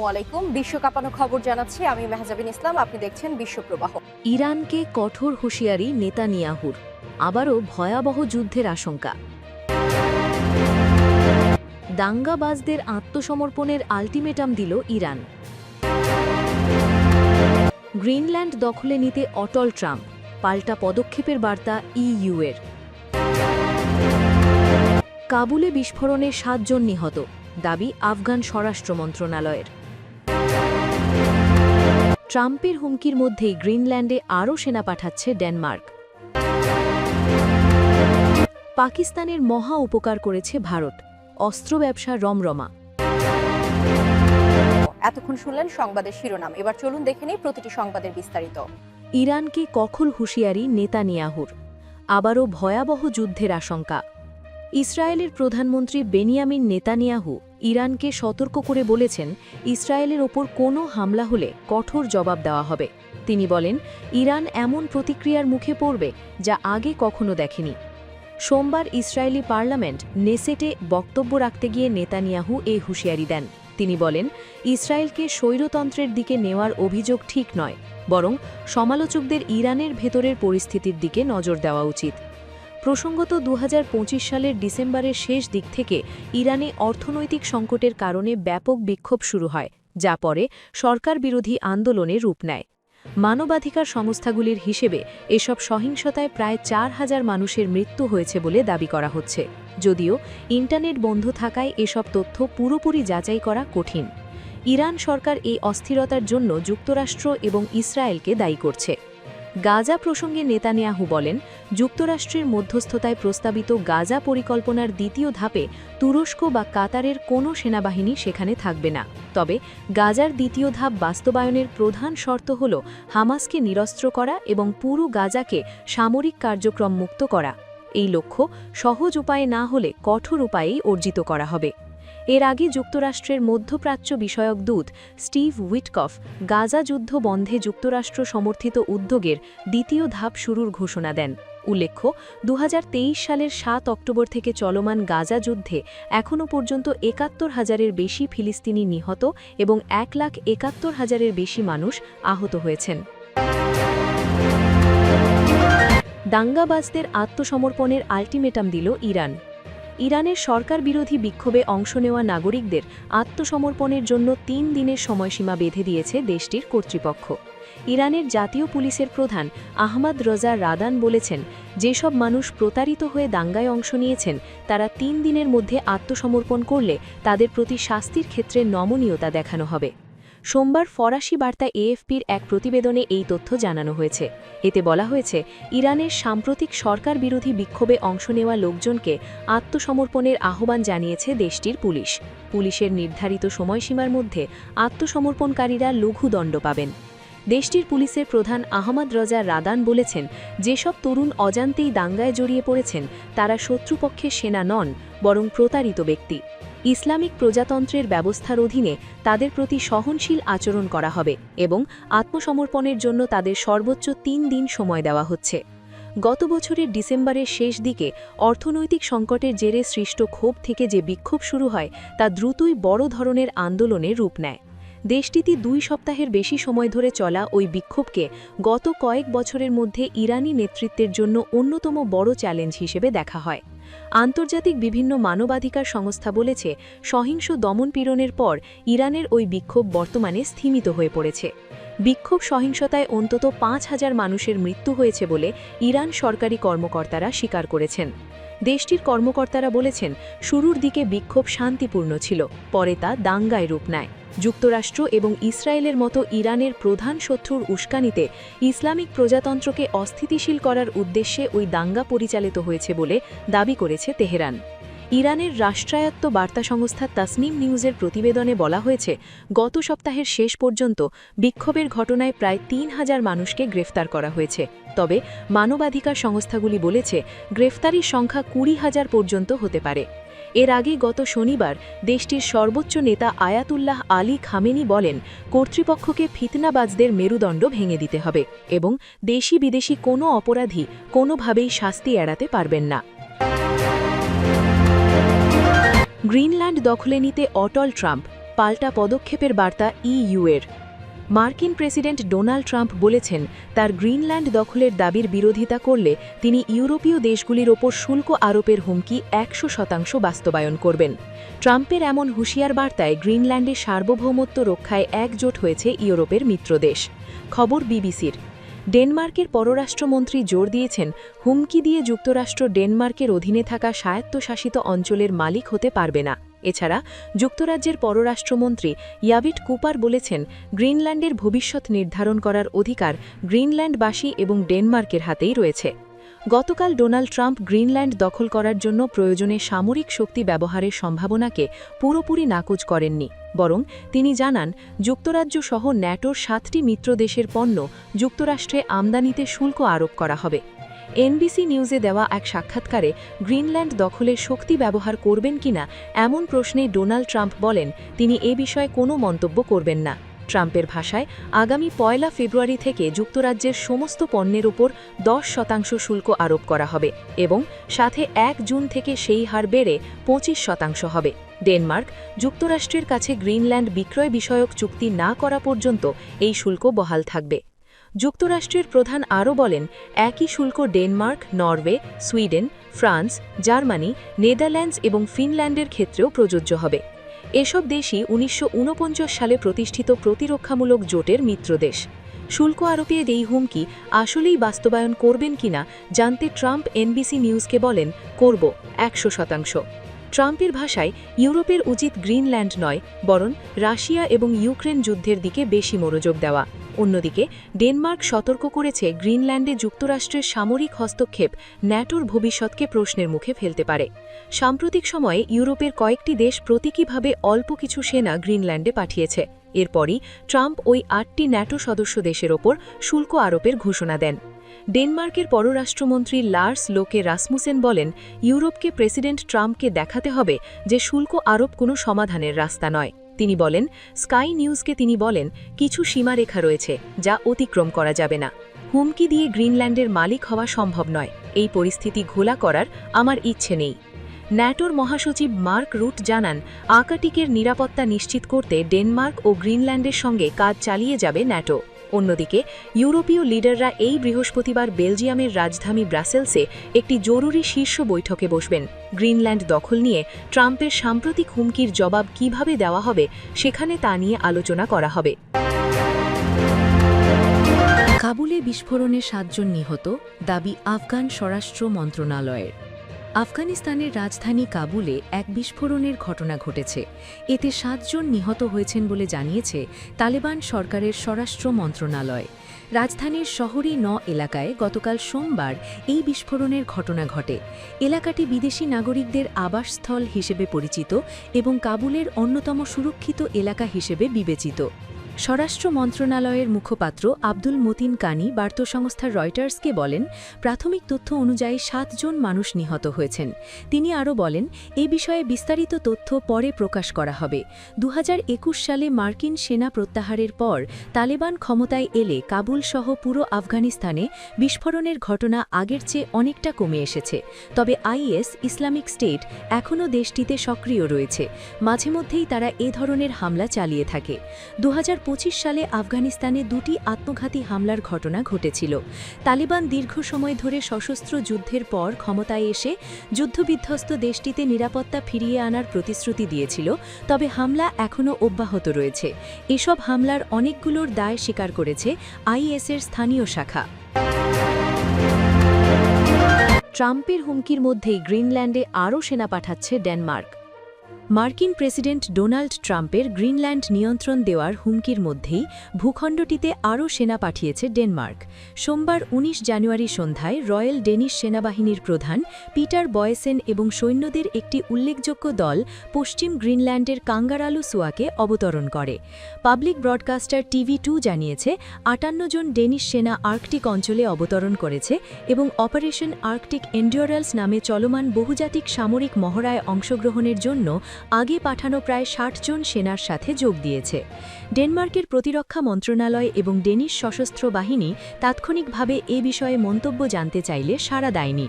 আসসালামু আলাইকুম। বিশ্ব খবর জানাচ্ছি আমি মেহজাবিন ইসলাম। আপনি দেখছেন বিশ্বপ্রবাহ ইরানকে কঠোর হুঁশিয়ারি নেতানিয়াহুর। আবারও ভয়াবহ যুদ্ধের আশঙ্কা। দাঙ্গাবাজদের আত্মসমর্পণের আলটিমেটাম দিল ইরান। গ্রিনল্যান্ড দখলে নিতে অটল ট্রাম্প। পাল্টা পদক্ষেপের বার্তা ইইউ এর। কাবুলে বিস্ফোরণে সাতজন নিহত। দাবি আফগান স্বরাষ্ট্র মন্ত্রণালয়ের ট্রাম্পের হুমকির মধ্যেই গ্রিনল্যান্ডে আরও সেনা পাঠাচ্ছে ডেনমার্ক। পাকিস্তানের মহা উপকার করেছে ভারত। অস্ত্র ব্যবসা রমরমা। এতক্ষণ শুনলেন সংবাদের শিরোনাম। এবার চলুন দেখে নিই প্রতিটি সংবাদের বিস্তারিত। ইরানকে কখল হুঁশিয়ারি নেতানিয়াহুর। আবারও ভয়াবহ যুদ্ধের আশঙ্কা। ইসরায়েলের প্রধানমন্ত্রী বেনিয়ামিন নেতানিয়াহু ইরানকে সতর্ক করে বলেছেন, ইসরায়েলের ওপর কোনো হামলা হলে কঠোর জবাব দেওয়া হবে। তিনি বলেন, ইরান এমন প্রতিক্রিয়ার মুখে পড়বে যা আগে কখনো দেখেনি। সোমবার ইসরায়েলি পার্লামেন্ট নেসেটে বক্তব্য রাখতে গিয়ে নেতানিয়াহু এই হুঁশিয়ারি দেন। তিনি বলেন, ইসরায়েলকে স্বৈরতন্ত্রের দিকে নেওয়ার অভিযোগ ঠিক নয়, বরং সমালোচকদের ইরানের ভেতরের পরিস্থিতির দিকে নজর দেওয়া উচিত। প্রসঙ্গত দু হাজার পঁচিশ সালের ডিসেম্বরের শেষ দিক থেকে ইরানে অর্থনৈতিক সংকটের কারণে ব্যাপক বিক্ষোভ শুরু হয়, যা পরে সরকার বিরোধী আন্দোলনে রূপ নেয়। মানবাধিকার সংস্থাগুলির হিসেবে এসব সহিংসতায় প্রায় চার হাজার মানুষের মৃত্যু হয়েছে বলে দাবি করা হচ্ছে। যদিও ইন্টারনেট বন্ধ থাকায় এসব তথ্য পুরোপুরি যাচাই করা কঠিন। ইরান সরকার এই অস্থিরতার জন্য যুক্তরাষ্ট্র এবং ইসরায়েলকে দায়ী করছে। গাজা প্রসঙ্গে নেতানিয়াহু বলেন, যুক্তরাষ্ট্রের মধ্যস্থতায় প্রস্তাবিত গাজা পরিকল্পনার দ্বিতীয় ধাপে তুরস্ক বা কাতারের কোনো সেনাবাহিনী সেখানে থাকবে না। তবে গাজার দ্বিতীয় ধাপ বাস্তবায়নের প্রধান শর্ত হল হামাসকে নিরস্ত্র করা এবং পুরো গাজাকে সামরিক কার্যক্রম মুক্ত করা। এই লক্ষ্য সহজ উপায়ে না হলে কঠোর উপায়েই অর্জিত করা হবে। এর আগে যুক্তরাষ্ট্রের মধ্যপ্রাচ্য বিষয়ক দূত স্টিভ উইটকফ গাজা যুদ্ধ বন্ধে যুক্তরাষ্ট্র সমর্থিত উদ্যোগের দ্বিতীয় ধাপ শুরুর ঘোষণা দেন। উল্লেখ্য, দুহাজার তেইশ সালের সাত অক্টোবর থেকে চলমান গাজা যুদ্ধে এখনও পর্যন্ত একাত্তর হাজারের বেশি ফিলিস্তিনি নিহত এবং এক লাখ একাত্তর হাজারের বেশি মানুষ আহত হয়েছেন। দাঙ্গাবাজদের আত্মসমর্পণের আলটিমেটাম দিল ইরান। ইরানের সরকার বিরোধী বিক্ষোভে অংশ নেওয়া নাগরিকদের আত্মসমর্পণের জন্য তিন দিনের সময়সীমা বেঁধে দিয়েছে দেশটির কর্তৃপক্ষ। ইরানের জাতীয় পুলিশের প্রধান আহমদ রজা রাদান বলেছেন, যেসব মানুষ প্রতারিত হয়ে দাঙ্গায় অংশ নিয়েছেন, তারা তিন দিনের মধ্যে আত্মসমর্পণ করলে তাদের প্রতি শাস্তির ক্ষেত্রে নমনীয়তা দেখানো হবে। সোমবার ফরাসি বার্তা এএফপির এক প্রতিবেদনে এই তথ্য জানানো হয়েছে। এতে বলা হয়েছে, ইরানের সাম্প্রতিক সরকার বিরোধী বিক্ষোভে অংশ নেওয়া লোকজনকে আত্মসমর্পণের আহ্বান জানিয়েছে দেশটির পুলিশ। পুলিশের নির্ধারিত সময়সীমার মধ্যে আত্মসমর্পণকারীরা লঘু দণ্ড পাবেন। দেশটির পুলিশের প্রধান আহমদ রজা রাদান বলেছেন, যেসব তরুণ অজান্তেই দাঙ্গায় জড়িয়ে পড়েছেন, তারা শত্রুপক্ষের সেনা নন, বরং প্রতারিত ব্যক্তি। ইসলামিক প্রজাতন্ত্রের ব্যবস্থার অধীনে তাদের প্রতি সহনশীল আচরণ করা হবে এবং আত্মসমর্পণের জন্য তাদের সর্বোচ্চ তিন দিন সময় দেওয়া হচ্ছে। গত বছরের ডিসেম্বরের শেষ দিকে অর্থনৈতিক সংকটের জেরে সৃষ্ট ক্ষোভ থেকে যে বিক্ষোভ শুরু হয়, তা দ্রুতই বড় ধরনের আন্দোলনে রূপ নেয়। দেশটিতে দুই সপ্তাহের বেশি সময় ধরে চলা ওই বিক্ষোভকে গত কয়েক বছরের মধ্যে ইরানি নেতৃত্বের জন্য অন্যতম বড় চ্যালেঞ্জ হিসেবে দেখা হয়। আন্তর্জাতিক বিভিন্ন মানবাধিকার সংস্থা বলেছে, সহিংস দমনপীড়নের পর ইরানের ওই বিক্ষোভ বর্তমানে স্থিমিত হয়ে পড়েছে। বিক্ষোভ সহিংসতায় অন্তত পাঁচ হাজার মানুষের মৃত্যু হয়েছে বলে ইরান সরকারি কর্মকর্তারা স্বীকার করেছেন। দেশটির কর্মকর্তারা বলেছেন, শুরুর দিকে বিক্ষোভ শান্তিপূর্ণ ছিল, পরে তা দাঙ্গায় রূপ নেয়। যুক্তরাষ্ট্র এবং ইসরায়েলের মতো ইরানের প্রধান শত্রুর উস্কানিতে ইসলামিক প্রজাতন্ত্রকে অস্থিতিশীল করার উদ্দেশ্যে ওই দাঙ্গা পরিচালিত হয়েছে বলে দাবি করেছে তেহরান। ইরানের রাষ্ট্রায়ত্ত বার্তা সংস্থা তাসনিম নিউজের প্রতিবেদনে বলা হয়েছে, গত সপ্তাহের শেষ পর্যন্ত বিক্ষোভের ঘটনায় প্রায় তিন হাজার মানুষকে গ্রেফতার করা হয়েছে। তবে মানবাধিকার সংস্থাগুলি বলেছে, গ্রেফতারির সংখ্যা কুড়ি হাজার পর্যন্ত হতে পারে। এর আগে গত শনিবার দেশটির সর্বোচ্চ নেতা আয়াতুল্লাহ আলী খামেনি বলেন, কর্তৃপক্ষকে ফিতনাবাজদের মেরুদণ্ড ভেঙে দিতে হবে এবং দেশি বিদেশি কোনো অপরাধী কোনোভাবেই শাস্তি এড়াতে পারবেন না। গ্রিনল্যান্ড দখলে নিতে অটল ট্রাম্প, পাল্টা পদক্ষেপের বার্তা ইইউয়ের মার্কিন প্রেসিডেন্ট ডোনাল্ড ট্রাম্প বলেছেন, তার গ্রিনল্যান্ড দখলের দাবির বিরোধিতা করলে তিনি ইউরোপীয় দেশগুলির ওপর শুল্ক আরোপের হুমকি একশো শতাংশ বাস্তবায়ন করবেন। ট্রাম্পের এমন হুঁশিয়ার বার্তায় গ্রিনল্যান্ডের সার্বভৌমত্ব রক্ষায় একজোট হয়েছে ইউরোপের মিত্রদেশ। খবর বিবিসির। ডেনমার্কের পররাষ্ট্রমন্ত্রী জোর দিয়েছেন হুমকি দিয়ে যুক্তরাষ্ট্র ডেনমার্কের অধীনে থাকা স্বায়ত্তশাসিত অঞ্চলের মালিক হতে পারবে না। এছাড়া যুক্তরাজ্যের পররাষ্ট্রমন্ত্রী ইয়াবিট কুপার বলেছেন, গ্রিনল্যান্ডের ভবিষ্যৎ নির্ধারণ করার অধিকার গ্রিনল্যান্ডবাসী এবং ডেনমার্কের হাতেই রয়েছে। গতকাল ডোনাল্ড ট্রাম্প গ্রিনল্যান্ড দখল করার জন্য প্রয়োজনে সামরিক শক্তি ব্যবহারের সম্ভাবনাকে পুরোপুরি নাকচ করেননি, বরং তিনি জানান, যুক্তরাজ্য সহ ন্যাটোর সাতটি মিত্র দেশের পণ্য যুক্তরাষ্ট্রে আমদানিতে শুল্ক আরোপ করা হবে। এনবিসি নিউজে দেওয়া এক সাক্ষাৎকারে গ্রিনল্যান্ড দখলের শক্তি ব্যবহার করবেন কিনা এমন প্রশ্নে ডোনাল্ড ট্রাম্প বলেন, তিনি এ বিষয়ে কোনো মন্তব্য করবেন না। ট্রাম্পের ভাষায়, আগামী পয়লা ফেব্রুয়ারি থেকে যুক্তরাজ্যের সমস্ত পণ্যের উপর দশ শতাংশ শুল্ক আরোপ করা হবে এবং সাথে এক জুন থেকে সেই হার বেড়ে পঁচিশ শতাংশ হবে। ডেনমার্ক, যুক্তরাষ্ট্রের কাছে গ্রিনল্যান্ড বিক্রয় বিষয়ক চুক্তি না করা পর্যন্ত এই শুল্ক বহাল থাকবে। যুক্তরাষ্ট্রের প্রধান আরও বলেন, একই শুল্ক Denmark, Norway, Sweden, France, Germany, Netherlands এবং ফিনল্যান্ডের ক্ষেত্রেও প্রযোজ্য হবে। এসব দেশই উনিশশো ঊনপঞ্চাশ সালে প্রতিষ্ঠিত প্রতিরক্ষামূলক জোটের মিত্রদেশ শুল্ক আরোপের এই হুমকি আসলেই বাস্তবায়ন করবেন কিনা জানতে ট্রাম্প এনবিসি নিউজকে বলেন, করব, একশো শতাংশ। ট্রাম্পের ভাষায়, ইউরোপের উচিত গ্রিনল্যান্ড নয়, বরং রাশিয়া এবং ইউক্রেন যুদ্ধের দিকে বেশি মনোযোগ দেওয়া। অন্যদিকে, ডেনমার্ক সতর্ক করেছে গ্রিনল্যান্ডে যুক্তরাষ্ট্রের সামরিক হস্তক্ষেপ ন্যাটোর ভবিষ্যৎকে প্রশ্নের মুখে ফেলতে পারে। সাম্প্রতিক সময়ে ইউরোপের কয়েকটি দেশ প্রতীকীভাবে অল্প কিছু সেনা গ্রিনল্যান্ডে পাঠিয়েছে। এরপরই ট্রাম্প ওই আটটি ন্যাটো সদস্য দেশের ওপর শুল্ক আরোপের ঘোষণা দেন। ডেনমার্কের পররাষ্ট্রমন্ত্রী লার্স লোকে রাসমুসেন বলেন, ইউরোপকে প্রেসিডেন্ট ট্রাম্পকে দেখাতে হবে যে শুল্ক আরোপ কোনো সমাধানের রাস্তা নয়। তিনি বলেন, স্কাই নিউজকে তিনি বলেন, কিছু সীমারেখা রয়েছে যা অতিক্রম করা যাবে না। হুমকি দিয়ে গ্রিনল্যান্ডের মালিক হওয়া সম্ভব নয়। এই পরিস্থিতি ঘোলা করার আমার ইচ্ছে নেই। ন্যাটোর মহাসচিব মার্ক রুট জানান আকাটিকের নিরাপত্তা নিশ্চিত করতে ডেনমার্ক ও গ্রিনল্যান্ডের সঙ্গে কাজ চালিয়ে যাবে ন্যাটো। অন্যদিকে, ইউরোপীয় লিডাররা এই বৃহস্পতিবার বেলজিয়ামের রাজধানী ব্রাসেলসে একটি জরুরি শীর্ষ বৈঠকে বসবেন। গ্রিনল্যান্ড দখল নিয়ে ট্রাম্পের সাম্প্রতিক হুমকির জবাব কীভাবে দেওয়া হবে সেখানে তা নিয়ে আলোচনা করা হবে। কাবুলে বিস্ফোরণে সাতজন নিহত, দাবি আফগান স্বরাষ্ট্র মন্ত্রণালয়ের। আফগানিস্তানের রাজধানী কাবুলে এক বিস্ফোরণের ঘটনা ঘটেছে। এতে সাতজন নিহত হয়েছেন বলে জানিয়েছে তালেবান সরকারের স্বরাষ্ট্র মন্ত্রণালয়। রাজধানীর শহরী ন এলাকায় গতকাল সোমবার এই বিস্ফোরণের ঘটনা ঘটে। এলাকাটি বিদেশি নাগরিকদের আবাসস্থল হিসেবে পরিচিত এবং কাবুলের অন্যতম সুরক্ষিত এলাকা হিসেবে বিবেচিত। স্বরাষ্ট্র মন্ত্রণালয়ের মুখপাত্র আব্দুল মতিন কানি বার্তা সংস্থা রয়টার্সকে বলেন, প্রাথমিক তথ্য অনুযায়ী সাতজন মানুষ নিহত হয়েছেন। তিনি আরও বলেন, এ বিষয়ে বিস্তারিত তথ্য পরে প্রকাশ করা হবে। দু হাজার একুশ সালে মার্কিন সেনা প্রত্যাহারের পর তালেবান ক্ষমতায় এলে কাবুল সহ পুরো আফগানিস্তানে বিস্ফোরণের ঘটনা আগের চেয়ে অনেকটা কমে এসেছে। তবে আইএস, ইসলামিক স্টেট, এখনও দেশটিতে সক্রিয় রয়েছে। মাঝে মধ্যেই তারা এ ধরনের হামলা চালিয়ে থাকে। দু সালে আফগানিস্তানে দুটি আত্মঘাতী হামলার ঘটনা ঘটেছিল। তালিবান দীর্ঘ সময় ধরে সশস্ত্র যুদ্ধের পর ক্ষমতায় এসে যুদ্ধবিধ্বস্ত দেশটিতে নিরাপত্তা ফিরিয়ে আনার প্রতিশ্রুতি দিয়েছিল, তবে হামলা এখনও অব্যাহত রয়েছে। এসব হামলার অনেকগুলোর দায় স্বীকার করেছে আইএসের স্থানীয় শাখা। ট্রাম্পের হুমকির মধ্যেই গ্রিনল্যান্ডে আরও সেনা পাঠাচ্ছে ডেনমার্ক। মার্কিন প্রেসিডেন্ট ডোনাল্ড ট্রাম্পের গ্রিনল্যান্ড নিয়ন্ত্রণ দেওয়ার হুমকির মধ্যেই ভূখণ্ডটিতে আরও সেনা পাঠিয়েছে ডেনমার্ক। সোমবার ১৯ জানুয়ারি সন্ধ্যায় রয়্যাল ডেনিশ সেনাবাহিনীর প্রধান পিটার বয়েসেন এবং সৈন্যদের একটি উল্লেখযোগ্য দল পশ্চিম গ্রিনল্যান্ডের কাঙ্গারালু সুয়াকে অবতরণ করে। পাবলিক ব্রডকাস্টার টিভি টু জানিয়েছে, আটান্ন জন ডেনিশ সেনা আর্কটিক অঞ্চলে অবতরণ করেছে এবং অপারেশন আর্কটিক এন্ডিওরালস নামে চলমান বহুজাতিক সামরিক মহড়ায় অংশগ্রহণের জন্য আগে পাঠানো প্রায় ষাট জন সেনার সাথে যোগ দিয়েছে। ডেনমার্কের প্রতিরক্ষা মন্ত্রণালয় এবং ডেনিশ সশস্ত্র বাহিনী তাৎক্ষণিকভাবে এ বিষয়ে মন্তব্য জানতে চাইলে সাড়া দেয়নি।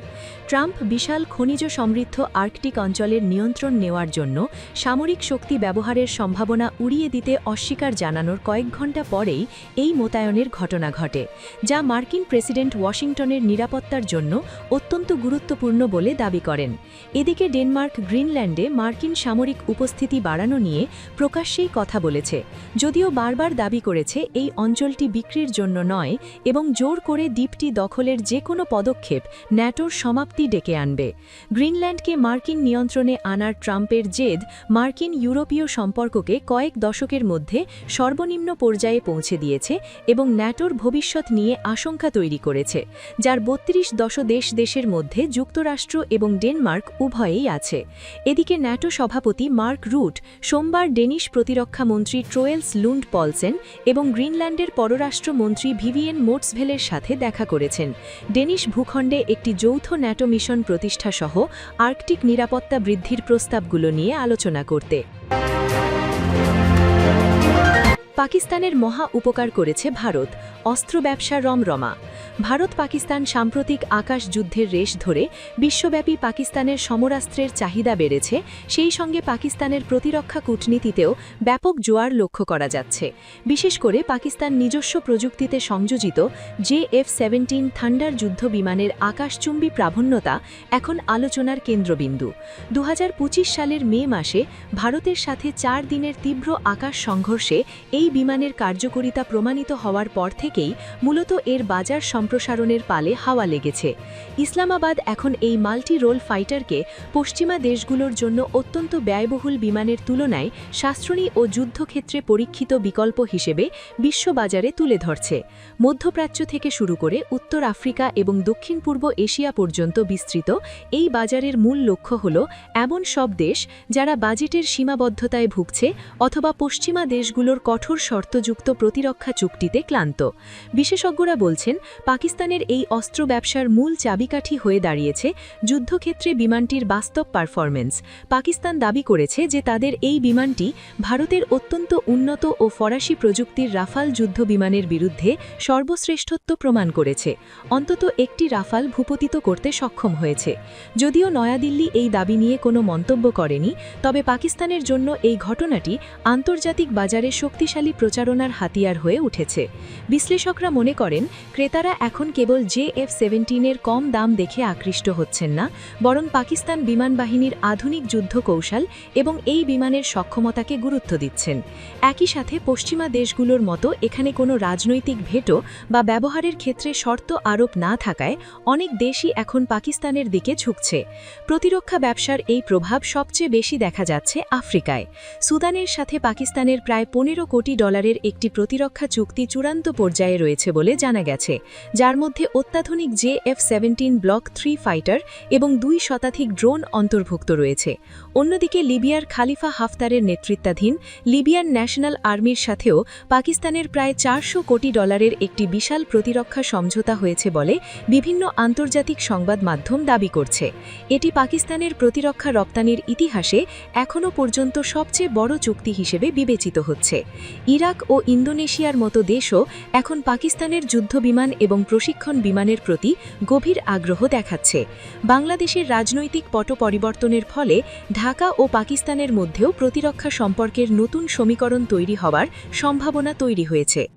ট্রাম্প বিশাল খনিজ সমৃদ্ধ আর্কটিক অঞ্চলের নিয়ন্ত্রণ নেওয়ার জন্য সামরিক শক্তি ব্যবহারের সম্ভাবনা উড়িয়ে দিতে অস্বীকার জানানোর কয়েক ঘণ্টা পরেই এই মোতায়নের ঘটনা ঘটে, যা মার্কিন প্রেসিডেন্ট ওয়াশিংটনের নিরাপত্তার জন্য অত্যন্ত গুরুত্বপূর্ণ বলে দাবি করেন। এদিকে ডেনমার্ক গ্রিনল্যান্ডে মার্কিন সামরিক উপস্থিতি বাড়ানো নিয়ে প্রকাশ্যেই কথা বলেছে। যদিও বারবার দাবি করেছে এই অঞ্চলটি বিক্রির জন্য নয় এবং জোর করে দ্বীপটি দখলের যে কোনো পদক্ষেপ ন্যাটোর সমাপ্তি ডেকে আনবে। গ্রিনল্যান্ডকে মার্কিন নিয়ন্ত্রণে আনার ট্রাম্পের জেদ মার্কিন ইউরোপীয় সম্পর্ককে কয়েক দশকের মধ্যে সর্বনিম্ন পর্যায়ে পৌঁছে দিয়েছে এবং ন্যাটোর ভবিষ্যৎ নিয়ে আশঙ্কা তৈরি করেছে, যার বত্রিশ দশ দেশ দেশের মধ্যে যুক্তরাষ্ট্র এবং ডেনমার্ক উভয়েই আছে। এদিকে ন্যাটো সভাপতি মার্ক রুট, সোমবার ডেনিশ প্রতিরক্ষামন্ত্রী ট্রোয়েলস লুন্ড পলসেন এবং গ্রিনল্যান্ডের পররাষ্ট্রমন্ত্রী ভিভিয়েন মোটসভেলের সাথে দেখা করেছেন। ডেনিশ ভূখণ্ডে একটি যৌথ ন্যাটো মিশন প্রতিষ্ঠাসহ আর্কটিক নিরাপত্তা বৃদ্ধির প্রস্তাবগুলো নিয়ে আলোচনা করতে। পাকিস্তানের মহা উপকার করেছে ভারত। অস্ত্র ব্যবসা রমরমা। ভারত পাকিস্তান সাম্প্রতিক আকাশ যুদ্ধের রেশ ধরে বিশ্বব্যাপী পাকিস্তানের সমরাস্ত্রের চাহিদা বেড়েছে, সেই সঙ্গে পাকিস্তানের প্রতিরক্ষা কূটনীতিতেও ব্যাপক জোয়ার লক্ষ্য করা যাচ্ছে। বিশেষ করে পাকিস্তান নিজস্ব প্রযুক্তিতে সংযোজিত জে এফ সেভেন্টিন থান্ডার যুদ্ধ বিমানের আকাশচুম্বী প্রাধান্যতা এখন আলোচনার কেন্দ্রবিন্দু। দু হাজার পঁচিশ সালের মে মাসে ভারতের সাথে চার দিনের তীব্র আকাশ সংঘর্ষে এই বিমানের কার্যকরিতা প্রমাণিত হওয়ার পর থেকেই মূলত এর বাজার সম্প্রসারণের পালে হাওয়া লেগেছে। ইসলামাবাদ এখন এই মাল্টি রোল ফাইটারকে পশ্চিমা দেশগুলোর জন্য অত্যন্ত ব্যয়বহুল বিমানের তুলনায় সাশ্রয়ী ও যুদ্ধক্ষেত্রে পরীক্ষিত বিকল্প হিসেবে বিশ্ববাজারে তুলে ধরছে। মধ্যপ্রাচ্য থেকে শুরু করে উত্তর আফ্রিকা এবং দক্ষিণ পূর্ব এশিয়া পর্যন্ত বিস্তৃত এই বাজারের মূল লক্ষ্য হল এমন সব দেশ যারা বাজেটের সীমাবদ্ধতায় ভুগছে অথবা পশ্চিমা দেশগুলোর কঠোর শর্তযুক্ত প্রতিরক্ষা চুক্তিতে ক্লান্ত। বিশেষজ্ঞরা বলছেন, পাকিস্তানের এই অস্ত্র ব্যবসার মূল চাবিকাঠি হয়ে দাঁড়িয়েছে যুদ্ধক্ষেত্রে বিমানটির বাস্তব পারফরমেন্স পাকিস্তান দাবি করেছে যে তাদের এই বিমানটি ভারতের অত্যন্ত উন্নত ও ফরাসি প্রযুক্তির রাফাল যুদ্ধ বিমানের বিরুদ্ধে সর্বশ্রেষ্ঠত্ব প্রমাণ করেছে। অন্তত একটি রাফাল ভূপতিত করতে সক্ষম হয়েছে। যদিও নয়াদিল্লি এই দাবি নিয়ে কোনো মন্তব্য করেনি, তবে পাকিস্তানের জন্য এই ঘটনাটি আন্তর্জাতিক বাজারে শক্তিশালী প্রচারণার হাতিয়ার হয়ে উঠেছে। বিশ্লেষকরা মনে করেন, ক্রেতারা এখন কেবল জে এফ সেভেন্টিনের কম দাম দেখে আকৃষ্ট হচ্ছেন না, বরং পাকিস্তান বিমান বাহিনীর আধুনিক যুদ্ধ কৌশল এবং এই বিমানের সক্ষমতাকে গুরুত্ব দিচ্ছেন। একই সাথে পশ্চিমা দেশগুলোর মতো এখানে কোনো রাজনৈতিক ভেটো বা ব্যবহারের ক্ষেত্রে শর্ত আরোপ না থাকায় অনেক দেশই এখন পাকিস্তানের দিকে ঝুঁকছে। প্রতিরক্ষা ব্যবসার এই প্রভাব সবচেয়ে বেশি দেখা যাচ্ছে আফ্রিকায়। সুদানের সাথে পাকিস্তানের প্রায় পনেরো কোটি ডলারের একটি প্রতিরক্ষা চুক্তি চূড়ান্ত পর্যায়ে রয়েছে বলে জানা গেছে, যার মধ্যে অত্যাধুনিক J F seventeen block three fighter এবং দুই শতাধিক ড্রোন অন্তর্ভুক্ত রয়েছে। অন্যদিকে লিবিয়ার খালিফা হাফতারের নেতৃত্বাধীন লিবিয়ান ন্যাশনাল আর্মির সাথেও পাকিস্তানের প্রায় চারশো কোটি ডলারের একটি বিশাল প্রতিরক্ষা সমঝোতা হয়েছে বলে বিভিন্ন আন্তর্জাতিক সংবাদ মাধ্যম দাবি করছে। এটি পাকিস্তানের প্রতিরক্ষা রপ্তানির ইতিহাসে এখনও পর্যন্ত সবচেয়ে বড় চুক্তি হিসেবে বিবেচিত হচ্ছে। ইরাক ও ইন্দোনেশিয়ার মতো দেশও এখন পাকিস্তানের যুদ্ধবিমান এবং প্রশিক্ষণ বিমানের প্রতি গভীর আগ্রহ দেখাচ্ছে। বাংলাদেশের রাজনৈতিক পট পরিবর্তনের ফলে ঢাকা ও পাকিস্তানের মধ্যেও প্রতিরক্ষা সম্পর্কের নতুন সমীকরণ তৈরি হওয়ার সম্ভাবনা তৈরি হয়েছে।